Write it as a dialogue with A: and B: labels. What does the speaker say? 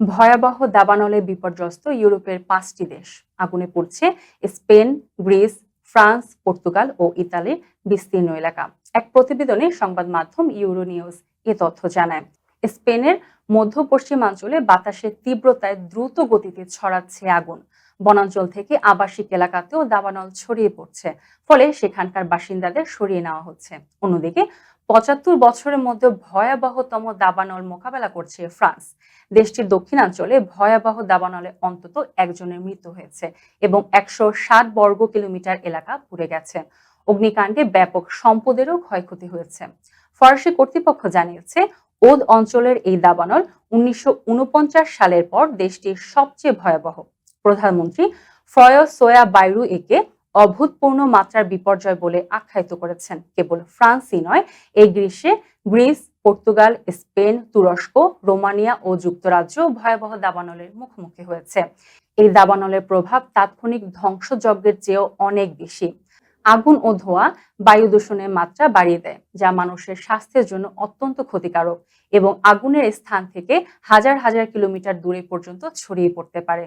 A: ভয়াবহ দাবানলে বিপর্যস্ত ইউরোপের পাঁচটি দেশ। আগুনে পড়ছে স্পেন, গ্রিস, ফ্রান্স, পর্তুগাল ও ইতালির বিস্তীর্ণ এলাকা। এক প্রতিবেদনে সংবাদ মাধ্যম ইউরো নিউজ এ তথ্য জানায়। স্পেনের মধ্য পশ্চিমাঞ্চলে বাতাসের তীব্রতায় দ্রুত গতিতে ছড়াচ্ছে আগুন। বনাঞ্চল থেকে আবাসিক এলাকাতেও দাবানল ছড়িয়ে পড়ছে, ফলে সেখানকার বাসিন্দাদের সরিয়ে নেওয়া হচ্ছে। অন্যদিকে পঁচাত্তর বছরের মধ্যে ভয়াবহতম দাবানল মোকাবেলা করছে ফ্রান্স। দেশটির দক্ষিণাঞ্চলে ভয়াবহ দাবানলে অন্তত একজনের মৃত্যু হয়েছে এবং একশো ষাট বর্গ কিলোমিটার এলাকা পুড়ে গেছে। অগ্নিকাণ্ডে ব্যাপক সম্পদেরও ক্ষয়ক্ষতি হয়েছে। ফরাসি কর্তৃপক্ষ জানিয়েছে, ওদ অঞ্চলের এই দাবানল উনিশশো উনপঞ্চাশ সালের পর দেশটির সবচেয়ে ভয়াবহ। প্রধানমন্ত্রী ফ্রয় সোয়া বাইরু একে অভূতপূর্ণ মাত্রার বিপর্যয় বলে আখ্যায়িত করেছেন কেবল ফ্রান্সই নয়, এই গ্রীষ্মে গ্রিস, পর্তুগাল, স্পেন, তুরস্ক, রোমানিয়া ও যুক্তরাজ্য ভয়াবহ দাবানলের মুখোমুখি হয়েছে। এই দাবানলের প্রভাব তাৎক্ষণিক ধ্বংসযজ্ঞের চেয়েও অনেক বেশি। আগুন ও ধোঁয়া বায়ু দূষণের মাত্রা বাড়িয়ে দেয়, যা মানুষের স্বাস্থ্যের জন্য অত্যন্ত ক্ষতিকারক এবং আগুনের স্থান থেকে হাজার হাজার কিলোমিটার দূরে পর্যন্ত ছড়িয়ে পড়তে পারে।